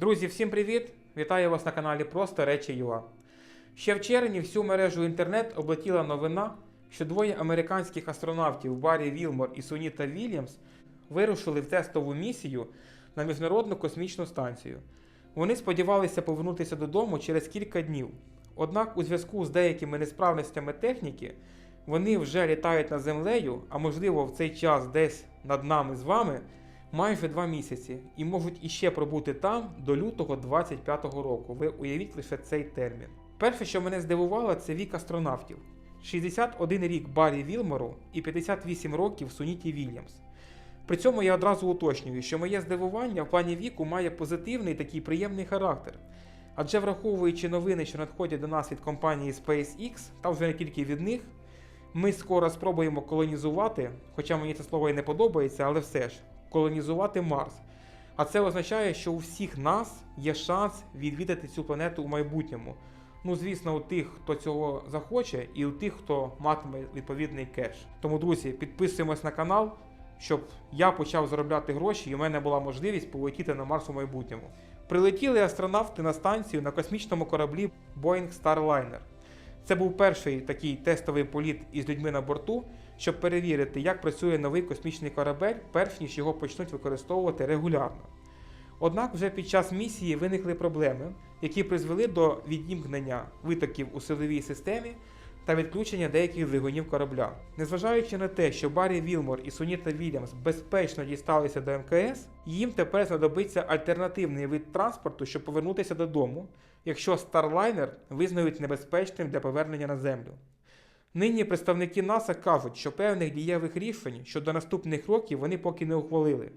Друзі, всім привіт! Вітаю вас на каналі Просто Речі ЮА. Ще в червні всю мережу інтернет облетіла новина, що двоє американських астронавтів Баррі Вілмор і Суніта Вільямс вирушили в тестову місію на Міжнародну космічну станцію. Вони сподівалися повернутися додому через кілька днів. Однак, у зв'язку з деякими несправностями техніки, вони вже літають над землею, а можливо в цей час десь над нами з вами, майже два місяці і можуть іще пробути там до лютого 25-го року. Ви уявіть лише цей термін. Перше, що мене здивувало, це вік астронавтів: 61 рік Баррі Вілмору і 58 років Суніті Вільямс. При цьому я одразу уточнюю, що моє здивування в плані віку має позитивний такий приємний характер. Адже враховуючи новини, що надходять до нас від компанії SpaceX, та вже не тільки від них, ми скоро спробуємо колонізувати, хоча мені це слово і не подобається, але все ж колонізувати Марс. А це означає, що у всіх нас є шанс відвідати цю планету у майбутньому. Ну, звісно, у тих, хто цього захоче, і у тих, хто матиме відповідний кеш. Тому, друзі, підписуємось на канал, щоб я почав заробляти гроші і у мене була можливість полетіти на Марс у майбутньому. Прилетіли астронавти на станцію на космічному кораблі Boeing Starliner. Це був перший такий тестовий політ із людьми на борту, щоб перевірити, як працює новий космічний корабель, перш ніж його почнуть використовувати регулярно. Однак вже під час місії виникли проблеми, які призвели до відімкнення витоків у силовій системі та відключення деяких двигунів корабля. Незважаючи на те, що Баррі Вілмор і Суніта Вільямс безпечно дісталися до МКС, їм тепер знадобиться альтернативний вид транспорту, щоб повернутися додому, якщо Starliner визнають небезпечним для повернення на Землю. Нині представники НАСА кажуть, що певних дієвих рішень щодо наступних років вони поки не ухвалили.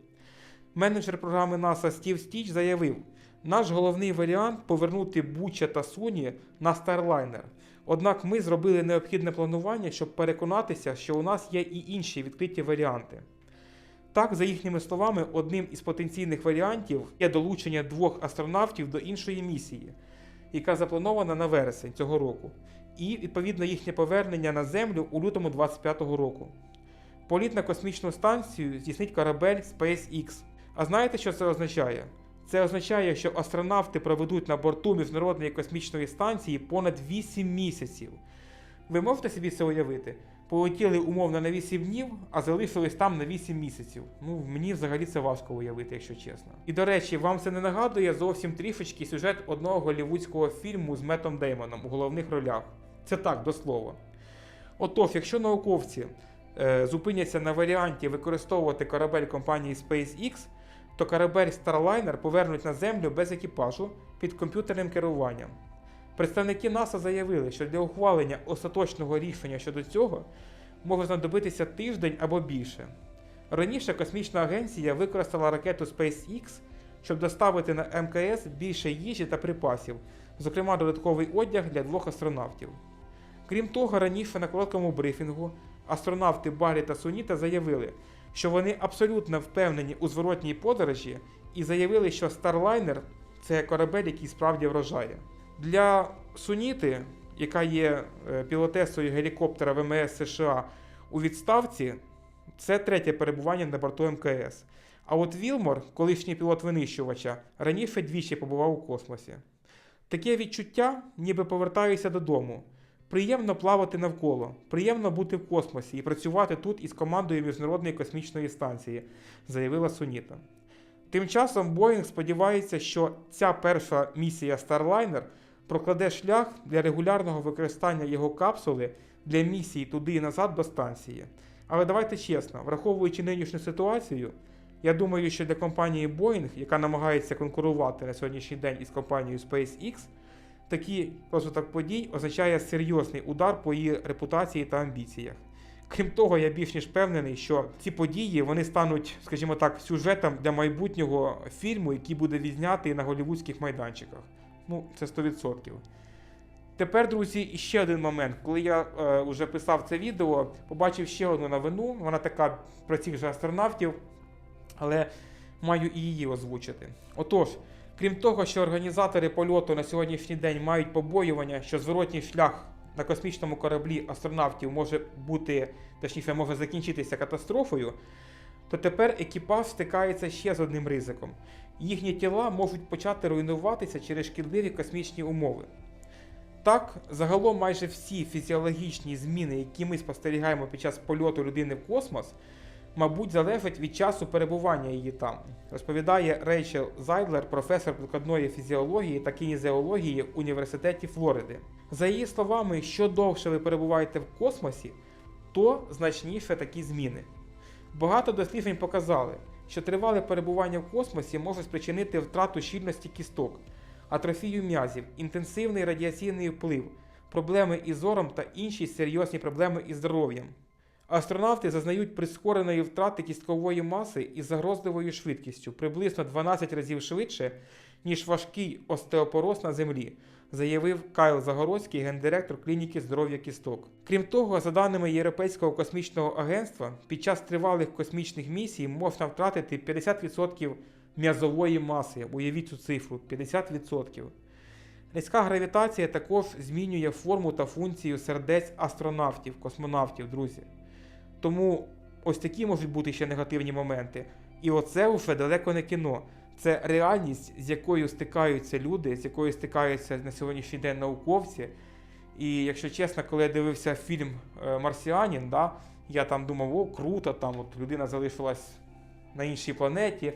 Менеджер програми НАСА Стів Стіч заявив, наш головний варіант повернути Буча та Суні на Starliner. Однак ми зробили необхідне планування, щоб переконатися, що у нас є і інші відкриті варіанти. Так, за їхніми словами, одним із потенційних варіантів є долучення двох астронавтів до іншої місії, яка запланована на вересень цього року, і відповідно їхнє повернення на Землю у лютому 25-го року. Політ на космічну станцію здійснить корабель SpaceX. А знаєте, що це означає? Це означає, що астронавти проведуть на борту Міжнародної космічної станції понад 8 місяців. Ви можете собі це уявити? Полетіли умовно на 8 днів, а залишились там на 8 місяців. Ну, мені взагалі це важко уявити, якщо чесно. І до речі, вам це не нагадує зовсім трішечки сюжет одного голівудського фільму з Метом Деймоном у головних ролях. Це так, до слова. Отож, якщо науковці е, зупиняться на варіанті використовувати корабель компанії SpaceX, то корабель Starliner повернуть на Землю без екіпажу під комп'ютерним керуванням. Представники НАСА заявили, що для ухвалення остаточного рішення щодо цього може знадобитися тиждень або більше. Раніше космічна агенція використала ракету SpaceX, щоб доставити на МКС більше їжі та припасів, зокрема додатковий одяг для двох астронавтів. Крім того, раніше на короткому брифінгу астронавти Баррі та Суніта заявили, що вони абсолютно впевнені у зворотній подорожі і заявили, що Starliner – це корабель, який справді вражає. Для Суніти, яка є е, пілотесою гелікоптера ВМС США у відставці, це третє перебування на борту МКС. А от Вілмор, колишній пілот винищувача, раніше двічі побував у космосі. Таке відчуття, ніби повертаюся додому. Приємно плавати навколо, приємно бути в космосі і працювати тут із командою Міжнародної космічної станції, заявила Суніта. Тим часом Боїнг сподівається, що ця перша місія Starliner прокладе шлях для регулярного використання його капсули для місії туди і назад до станції. Але давайте чесно, враховуючи нинішню ситуацію, я думаю, що для компанії Boeing, яка намагається конкурувати на сьогоднішній день із компанією SpaceX, такий розвиток подій означає серйозний удар по її репутації та амбіціях. Крім того, я більш ніж впевнений, що ці події вони стануть, скажімо так, сюжетом для майбутнього фільму, який буде відзнятий на голівудських майданчиках. Ну, це 100%. Тепер, друзі, іще один момент. Коли я е, вже писав це відео, побачив ще одну новину. Вона така про цих же астронавтів, але маю і її озвучити. Отож, крім того, що організатори польоту на сьогоднішній день мають побоювання, що зворотній шлях на космічному кораблі астронавтів може бути, точніше, може закінчитися катастрофою, то тепер екіпаж стикається ще з одним ризиком. Їхні тіла можуть почати руйнуватися через шкідливі космічні умови. Так, загалом майже всі фізіологічні зміни, які ми спостерігаємо під час польоту людини в космос, мабуть, залежать від часу перебування її там, розповідає Рейчел Зайдлер, професор прикладної фізіології та кінезіології в університеті Флориди. За її словами, що довше ви перебуваєте в космосі, то значніше такі зміни. Багато досліджень показали, що тривале перебування в космосі може спричинити втрату щільності кісток, атрофію м'язів, інтенсивний радіаційний вплив, проблеми із зором та інші серйозні проблеми із здоров'ям. Астронавти зазнають прискореної втрати кісткової маси із загрозливою швидкістю приблизно 12 разів швидше, ніж важкий остеопороз на Землі, заявив Кайл Загородський, гендиректор клініки здоров'я кісток. Крім того, за даними Європейського космічного агентства, під час тривалих космічних місій можна втратити 50% м'язової маси. Уявіть цю цифру 50%. Низька гравітація також змінює форму та функцію сердець астронавтів, космонавтів, друзі. Тому ось такі можуть бути ще негативні моменти. І оце вже далеко не кіно. Це реальність, з якою стикаються люди, з якою стикаються на сьогоднішній день науковці. І якщо чесно, коли я дивився фільм е, Марсіанін, да, я там думав, о, круто, там от людина залишилась на іншій планеті,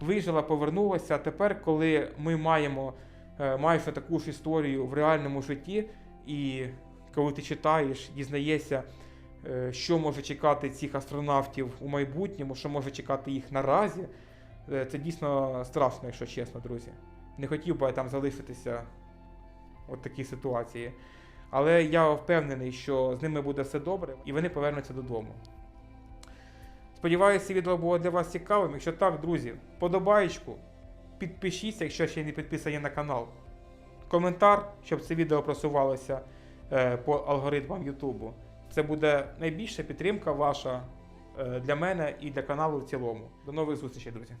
вижила, повернулася. А тепер, коли ми маємо е, майже таку ж історію в реальному житті, і коли ти читаєш, дізнаєшся, е, що може чекати цих астронавтів у майбутньому, що може чекати їх наразі. Е, Це дійсно страшно, якщо чесно, друзі. Не хотів би там залишитися от такій ситуації. Але я впевнений, що з ними буде все добре і вони повернуться додому. Сподіваюся, відео було для вас цікавим. Якщо так, друзі, подобаєчку, підпишіться, якщо ще не підписані на канал. Коментар, щоб це відео просувалося е, по алгоритмам Ютубу. Це буде найбільша підтримка ваша е, для мене і для каналу в цілому. До нових зустрічей, друзі!